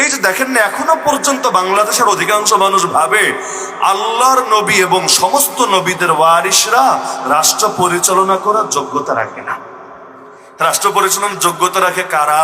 এই যে দেখেন না, এখনও পর্যন্ত বাংলাদেশের অধিকাংশ মানুষ ভাবে আল্লাহর নবী এবং সমস্ত নবীদের ওয়ারিসরা রাষ্ট্র পরিচালনা করার যোগ্যতা রাখে না। রাষ্ট্র পরিচালনার যোগ্যতা রাখে কারা?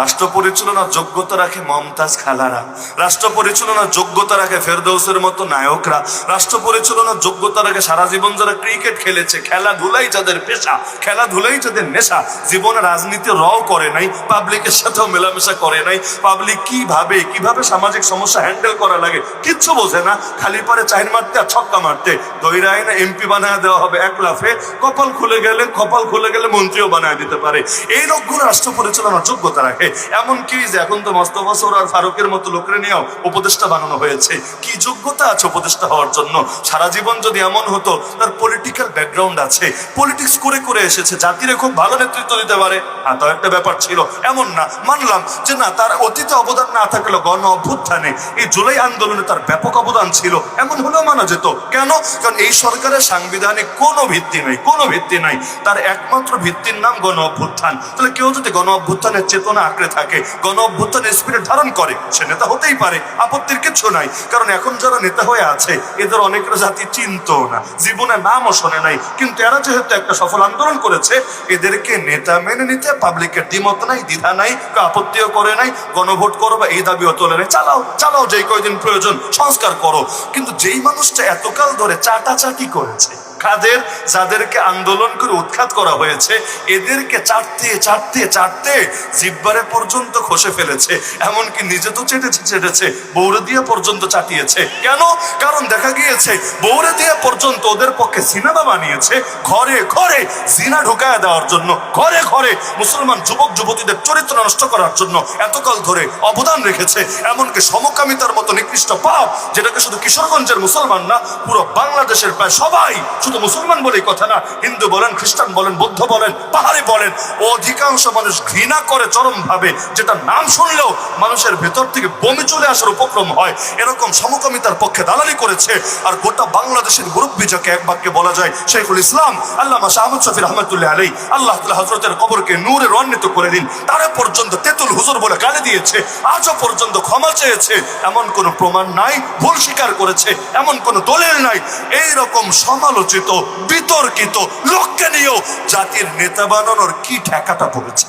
রাষ্ট্র পরিচালনার যোগ্যতা রাখে মমতাজ খালারা। রাষ্ট্র পরিচালনার যোগ্যতা রাখে ফেরদৌসের মতো নায়করা। রাষ্ট্র পরিচালনার যোগ্যতা রাখে সারা জীবন যারা ক্রিকেট খেলেছে, খেলাধুলাই যাদের পেশা, খেলাধুলাই যাদের নেশা, জীবনে রাজনীতি রও করে নাই পাবলিকের সাথেও মেলামেশা করে নাই পাবলিক কীভাবে কীভাবে সামাজিক সমস্যা হ্যান্ডেল করা লাগে, কিচ্ছু বোঝে না, খালি পারে চাহিন মারতে আর ছক্কা মারতে। দৈরায় না এমপি বানায় দেওয়া হবে, এক লাফে কপাল খুলে গেলে, কপাল খুলে গেলে মন্ত্রীও বানায় দিতে পারে। এই লোকগুলো রাষ্ট্র পরিচালনার যোগ্যতা রাখে। এমন কি যে এখন তো মোস্তফা সৌর আর ফারুকের মতো লোকের নিয়েও উপদেষ্টা বানানো হয়েছে। কি যোগ্যতা আছে উপদেষ্টা হওয়ার জন্য? সারা জীবন যদি এমন হতো, তার পলিটিক্যাল ব্যাকগ্রাউন্ড আছে। পলিটিক্স করে করে এসেছে। জাতিরে খুব ভালো নেতৃত্ব দিতে পারে। হ্যাঁ তো একটা ব্যাপার ছিল। এমন না। মানলাম যে না, তার অতীতে অবদান না থাকলেও গণ অভ্যুত্থানে এই জুলাই আন্দোলনে তার ব্যাপক অবদান ছিল। এমন হলেও মানা যেত। কেন? কারণ এই সরকারের সাংবিধানিক কোনো ভিত্তি নেই, কোনো ভিত্তি নাই। তার একমাত্র ভিত্তির নাম গণ অভ্যুত্থান তাহলে কেউ যদি গণ অভ্যুত্থানের চেতনা আঁকড়ে থাকে গণ অভ্যুত্থানের স্পিরিট ধারণ করে, সে নেতা হতেই পারে, আপত্তির কিছু নাই। কারণ এখন যারা নেতা হয়ে আছে, এদের অনেকের জাতি চিনতো না, জীবনে নামও শোনে নাই। কিন্তু এরা যেহেতু একটা সফল আন্দোলন করেছে, এদেরকে নেতা মেনে নিতে পাবলিকের দ্বিমত নাই, দ্বিধা নাই আপত্তিও করে নাই, গণভোট করো বা এই দাবিও তোলে নাই। চালাও চালাও যেই কয়দিন প্রয়োজন, সংস্কার করো। কিন্তু যেই মানুষটা এতকাল ধরে চাটাচাটি করেছে কাদের যাদেরকে আন্দোলন করে উৎখাত করা হয়েছে, এদেরকে চাটতে চাটতে চাটতে জিব্বারে পর্যন্ত খসে ফেলেছে। এমনকি নিজে তো চেটেছে চেটেছে বৌরে দিয়ে পর্যন্ত চাটিয়েছে। কেন? কারণ দেখা গিয়েছে বৌরে দিয়ে পর্যন্ত ওদের পক্ষে সিনেমা বানিয়েছে ঘরে ঘরে জিনা ঢুকায় দেওয়ার জন্য, ঘরে ঘরে মুসলমান যুবক, যুবতীদের চরিত্র নষ্ট করার জন্য এতকাল ধরে অবদান রেখেছে। এমনকি সমকামিতার মতো নিকৃষ্ট পাপ, যেটাকে শুধু কিশোরগঞ্জের মুসলমান না, পুরো বাংলাদেশের প্রায় সবাই শুধু মুসলমান বলেই কথা না, হিন্দু বলেন, খ্রিস্টান বলেন, বৌদ্ধ বলেন, পাহাড়ি বলেন, অধিকাংশ মানুষ ঘৃণা করে চরম ভাবে যেটা নাম শুনলেও মানুষের ভেতর থেকে বমি চলে আসার উপক্রম হয়। এরকম সমকামিতার পক্ষে দালালি করেছে। আর গোটা বাংলাদেশের মুরব্বী যাকে এক বাক্যে বলা যায়, শেখুল ইসলাম আল্লাহ শাহ আহমদ শফি রহমতুল্লাহ আলী আল্লাহ তাআলা হজরতের কবরকে নূরে রন্বিত করে দিন। তারা পর্যন্ত তেতুল হুজুর বলে গালি দিয়েছে, আজও পর্যন্ত ক্ষমা চেয়েছে। এমন কোনো প্রমাণ নাই, ভুল স্বীকার করেছে, এমন কোনো দলিল নাই। এই রকম সমালোচিত বিতর্কিত লোককে নিয়েও জাতির নেতা বানানোর কি ঠেকাটা পড়েছে?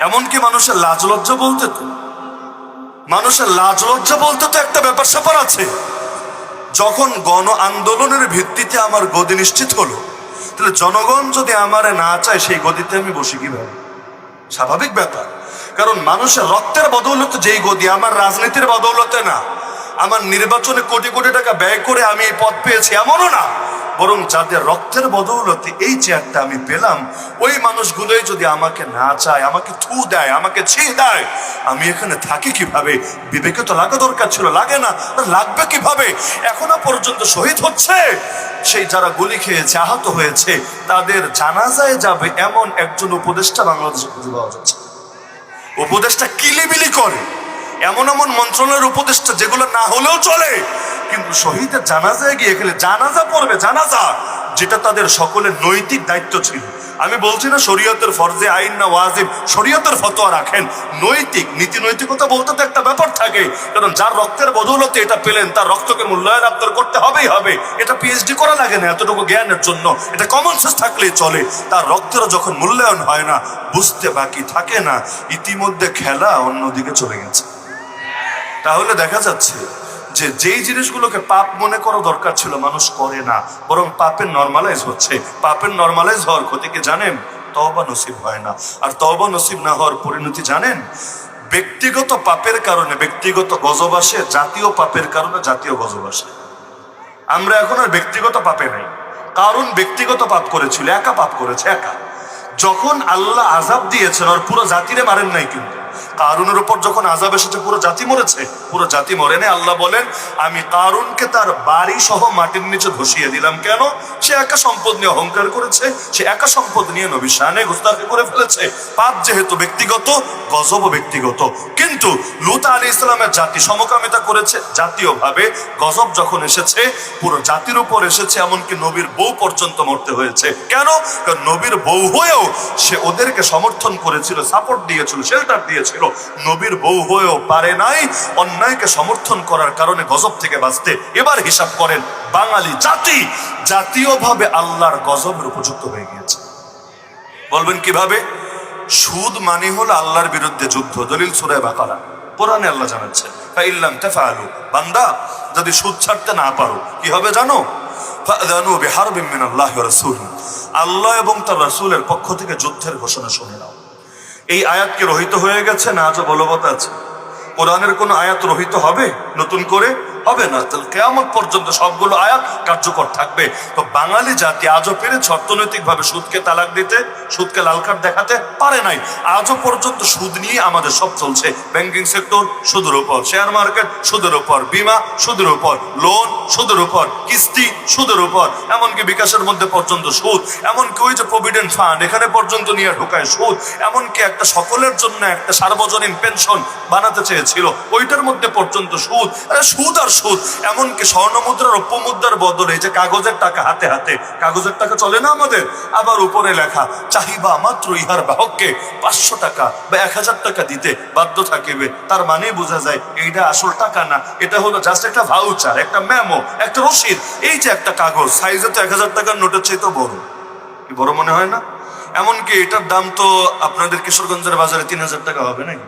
এমনকি মানুষের লাজ লজ্জা বলতে তো। মানুষের লাজ লজ্জা বলতে তো একটা ব্যাপার স্যাপার আছে। যখন গণ আন্দোলনের ভিত্তিতে আমার গদি নিশ্চিত হলো, তাহলে জনগণ যদি আমারে না চায়, সেই গদিতে আমি বসি কীভাবে? স্বাভাবিক ব্যাপার। কারণ মানুষের রক্তের বদৌলতে যেই গদি, আমার রাজনীতির বদৌলতে না। আমার নির্বাচনে কোটি কোটি টাকা ব্যয় করে আমি এই পদ পেয়েছি, এমনও না। বরং যাদের রক্তের বদৌলতে এই চেয়ারটা আমি পেলাম, ওই মানুষগুলোই যদি আমাকে না চায়, আমাকে থু দেয়, আমাকে ছি দেয়, আমি এখানে থাকি কীভাবে? বিবেকে তো লাগা দরকার ছিল, লাগে না লাগবে কীভাবে? এখনও পর্যন্ত শহীদ হচ্ছে। সেই যারা গুলি খেয়েছে, আহত হয়েছে, তাদের জানাজায় যাবে এমন একজন উপদেষ্টা বাংলাদেশে খুঁজে পাওয়া যাচ্ছে। না। উপদেশটা কিলিবিলি করে। এমন এমন মন্ত্রণালয়ের উপদেষ্টা যেগুলো না হলেও চলে। কিন্তু শহীদের জানাজায় গিয়ে গেলে জানাজা পড়বে, জানাজা, যেটা তাদের সকলের নৈতিক দায়িত্ব ছিল। আমি বলছি না শরীয়তের ফরজে আইন না ওয়াজিব, শরীয়তের ফতোয়া রাখেন। নৈতিক, নীতি নৈতিকতা বলতে তো একটা ব্যাপার থাকে। কারণ যার রক্তের বদৌলতে এটা পেলেন, তার রক্তকে মূল্যায়ন আপনার করতে হবেই হবে। এটা পিএইচডি করা লাগে না এতটুকু জ্ঞানের জন্য। এটা কমন সেন্স থাকলেই চলে। তার রক্তেরও যখন মূল্যায়ন হয় না, বুঝতে বাকি থাকে না। ইতিমধ্যে খেলা অন্যদিকে চলে গেছে। তাহলে দেখা যাচ্ছে যে যেই জিনিসগুলোকে পাপ মনে করা দরকার ছিল, মানুষ করে না, বরং পাপের নর্মালাইজ হচ্ছে। পাপের নর্মালাইজ হওয়ার ক্ষতিকে জানেন? তবা নসিব হয় না। আর তবা নসিব না হওয়ার পরিণতি জানেন? ব্যক্তিগত পাপের কারণে ব্যক্তিগত গজব আসে, জাতীয় পাপের কারণে জাতীয় গজব আসে। আমরা এখন আর ব্যক্তিগত পাপে নাই। কারণ ব্যক্তিগত পাপ করেছিল, একা পাপ করেছে, একা। যখন আল্লাহ আজাব দিয়েছেন, আর পুরো জাতিরে মারেন নাই কিন্তু। কারুনের উপর যখন আজাব এসেছে, পুরো জাতি মরেছে। পুরো জাতি মরেনি আল্লাহ বলেন, আমি কারুনকে তার বাড়ি সহ মাটির নিচে ধসিয়ে দিলাম। কেন? সে একা সম্পদ নিয়ে অহংকার করেছে। সে একা সম্পদ নিয়ে নবী শানে গুস্তাফি করে ফেলেছে। পাপ যেহেতু ব্যক্তিগত গজব ব্যক্তিগত। কিন্তু লুত আলী ইসলামের জাতি সমকামিতা করেছে। জাতীয়ভাবে গজব যখন এসেছে, পুরো জাতির উপর এসেছে, এমনকি নবীর বউ পর্যন্ত মরতে হয়েছে। কেন? নবীর বউ হয়েও সে ওদেরকে সমর্থন করেছিল সাপোর্ট দিয়েছিল শেল্টার দিয়েছিল। নবীর বউ হয়েও পারে নাই, অন্যায়কে সমর্থন করার কারণে গজব থেকে বাঁচতে এবার হিসাব করেন বাঙালি জাতি, জাতীয়ভাবে আল্লাহর গজবের উপযুক্ত হয়ে গিয়েছে। বলবেন কীভাবে? সুদ মানে হলো আল্লাহর বিরুদ্ধে যুদ্ধ, দলিল সুরায় বাকারা। কোরআনে আল্লাহ জানাচ্ছে বান্দা, যদি সুদ ছাড়তে না পারো, কি হবে জানো? আল্লাহ এবং তার রাসূলের পক্ষ থেকে যুদ্ধের ঘোষণা শুনে নাও। এই আয়াত কি রহিত হয়ে গেছে? না, আজও বলবৎ আছে। কোরআনের কোন আয়াত রহিত হবে নতুন করে? হবে না। তাহলে কেয়ামত পর্যন্ত সবগুলো আয়াত কার্যকর থাকবে। তো বাঙালি জাতি আজও পেরেছে অর্থনৈতিক ভাবে সুদকে তালাক দিতে, সুদকে লাল কার্ড দেখাতে পারে নাই। আজও পর্যন্ত সুদ নিয়ে আমাদের সব চলছে। ব্যাংকিং সেক্টর, সুদের উপর। শেয়ার মার্কেট, সুদের উপর। বিমা, সুদের উপর। লোন, সুদের উপর। কিস্তি, সুদের উপর। এমনকি বিকাশের মধ্যে পর্যন্ত সুদ। এমনকি ওই যে প্রভিডেন্ট ফান্ড, এখানে পর্যন্ত নিয়ে ঢোকায় সুদ। এমনকি একটা সকলের জন্য একটা সার্বজনীন পেনশন বানাতে চেয়েছিল, ওইটার মধ্যে পর্যন্ত সুদ। সুদ আর সুদ এমনকি স্বর্ণ মুদ্রার রৌপ্য মুদ্রার বদলে যে কাগজের টাকা হাতে হাতে, কাগজের টাকা চলে না আমাদের? আবার উপরে লেখা, চাহিবা মাত্র ইহার বাহককে পাঁচশো টাকা বা এক হাজার টাকা দিতে বাধ্য থাকিবে। তার মানে বোঝা যায়, এইটা আসল টাকা না। এটা হলো জাস্ট একটা ভাউচার একটা মেমো একটা রসিদ। এই যে একটা কাগজ সাইজে তো এক হাজার টাকার নোটের চেয়ে তো বড় বড় মনে হয় না? এমনকি এটার দাম তো আপনাদের কিশোরগঞ্জের বাজারে তিন হাজার টাকা হবে, নাকি?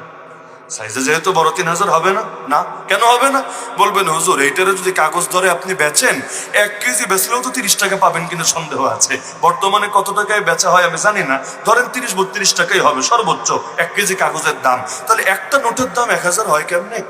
সাইজে যেহেতু বড় তিন হাজার হবে না? না? কেন হবে না? বলবেন, হুজুর, এইটারে যদি কাগজ ধরে আপনি বেচেন, এক কেজি বেচলেও তো তিরিশ টাকা পাবেন কিনা সন্দেহ আছে। বর্তমানে কত টাকায় বেচা হয় আমি জানি না। ধরেন তিরিশ বত্রিশ টাকাই হবে, সর্বোচ্চ এক কেজি কাগজের দাম। তাহলে একটা নোটের দাম এক হাজার হয় কেমনে?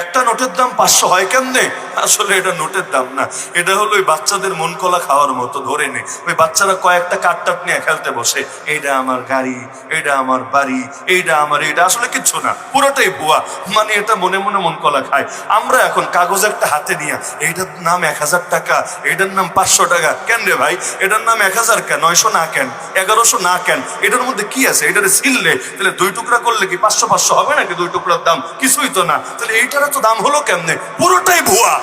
একটা নোটের দাম পাঁচশো হয় কেমনে? আসলে এটা নোটের দাম না। এটা হলো ওই বাচ্চাদের মন কলা খাওয়ার মতো, ধরে নে। ওই বাচ্চারা কয়েকটা কাঠটাট নিয়ে খেলতে বসে। এইটা আমার গাড়ি এইটা আমার বাড়ি এইটা আমার এইটা আসলে কিচ্ছু না, পুরোটাই বুয়া। মানে এটা মনে মনে মন কলা খায়। আমরা এখন কাগজ একটা হাতে নিয়ে এইটার নাম এক হাজার টাকা এইটার নাম পাঁচশো টাকা। কেন রে ভাই? এটার নাম এক হাজার কেন? নয়শো না কেন? এগারোশো না কেন? এটার মধ্যে কি আছে? এটারে ছিললে, তাহলে দুই টুকরা করলে কি পাঁচশো পাঁচশো হবে নাকি দুই টুকরার দাম? কিছুই তো না। তাহলে এইটার তো দাম হলো কেমনে? পুরোটাই ভুয়া।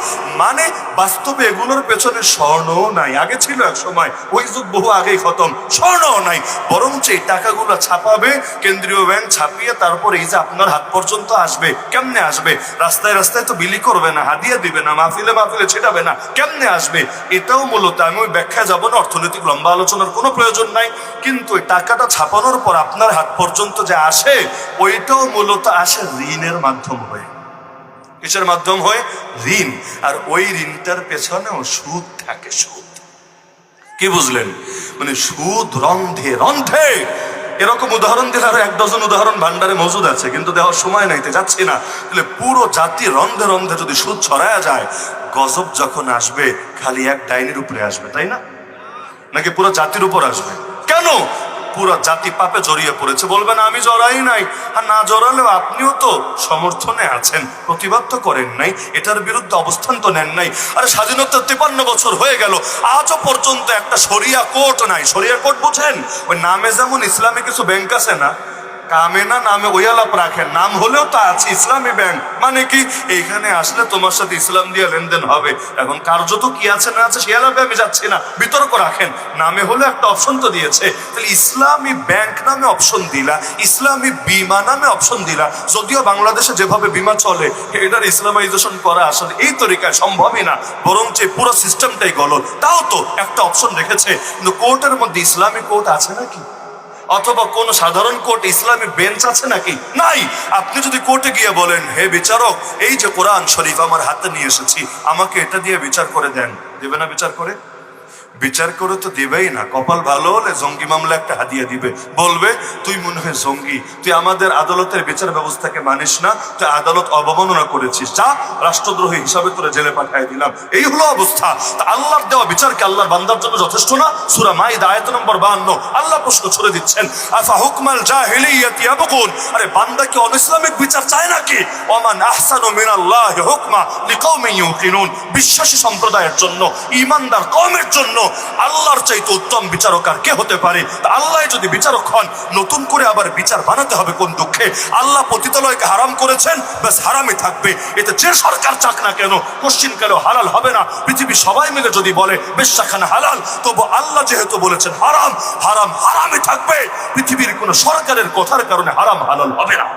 মানে বাস্তবে এগুলোর পেছনে স্বর্ণও নাই। আগে ছিল এক সময়, ওই যুগ বহু আগেই খতম, স্বর্ণও নাই। বরঞ্চ এই টাকাগুলো ছাপাবে, কেন্দ্রীয় ব্যাংক ছাপিয়ে তারপর এই যে আপনার হাত পর্যন্ত আসবে, কেমনে আসবে? রাস্তায় রাস্তায় তো বিলি করবে না, হাদিয়া দিবে না, মাহফিলে মাহফিলে ছেটাবে না, কেমনে আসবে? এটাও মূলত আমি ওই ব্যাখ্যা যাব না, অর্থনৈতিক লম্বা আলোচনার কোনো প্রয়োজন নাই। কিন্তু ওই টাকাটা ছাপানোর পর আপনার হাত পর্যন্ত যে আসে, ওইটাও মূলত আসে ঋণের মাধ্যম হয়ে। কিসের মাধ্যম হয়? ঋণ। আর ওই ঋণটার পেছনেও সুদ থাকে, সুদ। কি বুঝলেন? মানে সুদ রন্ধে রন্ধে। এরকম উদাহরণ দিলে আরও এক ডজন উদাহরণ ভান্ডারে মজুদ আছে, কিন্তু দেওয়ার সময় নাইতে যাচ্ছি না। তাহলে পুরো জাতি রন্ধে রন্ধে যদি সুদ ছড়ায়া যায়, গজব যখন আসবে, খালি এক ডাইনির উপরে আসবে, তাই না? নাকি পুরো জাতির উপর আসবে? কেন? পুরো জাতি পাপে জড়িয়ে পড়েছে। বলবেন, আমি জড়াই নাই। আর না জড়ালেও আপনিও তো সমর্থনে আছেন। প্রতিবাদ তো করেন নাই। এটার বিরুদ্ধে অবস্থান তো নেন নাই। আর স্বাধীনতা তিপান্ন বছর হয়ে গেল। আজও পর্যন্ত একটা সরিয়া কোর্ট নাই। সরিয়া কোর্ট বুঝেন? ওই নামে যেমন ইসলামে কিছু ব্যাংক আছে না কামে না, নামে ওয়ালাপ রাখেন। নাম হলেও তো আছে, ইসলামী ব্যাংক। মানে কি? এইখানে আসলে তোমার সাথে ইসলাম দিয়ে লেনদেন হবে। এখন কার্যত কি আছে না আছে সে এলাকায় আমি যাচ্ছি না। বিতর্ক রাখেন। নামে হলে একটা অপশন তো দিয়েছে। তাহলে ইসলামী ব্যাংক নামে অপশন দিলা, ইসলামী বিমা নামে অপশন দিলা। যদিও বাংলাদেশে যেভাবে বিমা চলে, এটার ইসলামাইজেশন করা আসলে এই তরিকায় সম্ভবই না। বরঞ্চ পুরো সিস্টেমটাই গলদ। তাও তো একটা অপশন রেখেছে। কিন্তু কোর্টের মধ্যে ইসলামী কোর্ট আছে নাকি? অথবা কোন সাধারণ কোর্ট ইসলামী বেঞ্চ আছে নাকি? নাই। আপনি যদি কোর্টে গিয়ে বলেন, হে বিচারক, এই যে কোরআন শরীফ আমার হাতে নিয়ে এসেছি, আমাকে এটা দিয়ে বিচার করে দেন। দেবে না বিচার করে? বিচার করে তো দিবেই না। কপাল ভালো হলে জঙ্গি মামলা একটা হাদিয়া দিবে। বলবে, তুই মনে হয় জঙ্গি। তুই আমাদের আদালতের বিচার ব্যবস্থাকে মানিস না। তুই আদালত অবমাননা করেছিস। যা রাষ্ট্রদ্রোহী হিসাবে তোরা জেলে পাঠিয়ে দিলাম। এই হলো অবস্থা। তা আল্লাহর দেওয়া বিচারকে আল্লাহর বান্দার জন্য যথেষ্ট না? সুরা মাইদ, আয়াত নম্বর বাহান্ন। আল্লাহ প্রশ্ন ছড়ে দিচ্ছেন, আফা হুকমাল জাহিলিয়াতি ইয়াবকুন আরে, বান্দা কি অনিসলামিক বিচার চায় নাকি? ওমান আহসানু মিনাল্লাহি হুকমা লিকাউমিন ইউকিনুন। বিশ্বাসী সম্প্রদায়ের জন্য ঈমানদার কওমের জন্য আল্লাহর চাইতে উত্তম বিচারক আর কে হতে পারে? আল্লাহ যদি বিচারক হন, নতুন করে আবার বিচার বানাতে হবে কোন দুঃখে? আল্লাহ পতিতালয়কে হারাম করেছেন, ব্যাস হারামই থাকবে। এতে যে সরকার চাক না কেন, কোশ্চিন কেন হালাল হবে না? পৃথিবী সবাই মিলে যদি বলে বেশ্যাখানা হালাল, তবু আল্লাহ যেহেতু বলেছেন হারাম হারাম, হারামই থাকবে। পৃথিবীর কোনো সরকারের কথার কারণে হারাম, হালাল হবে না।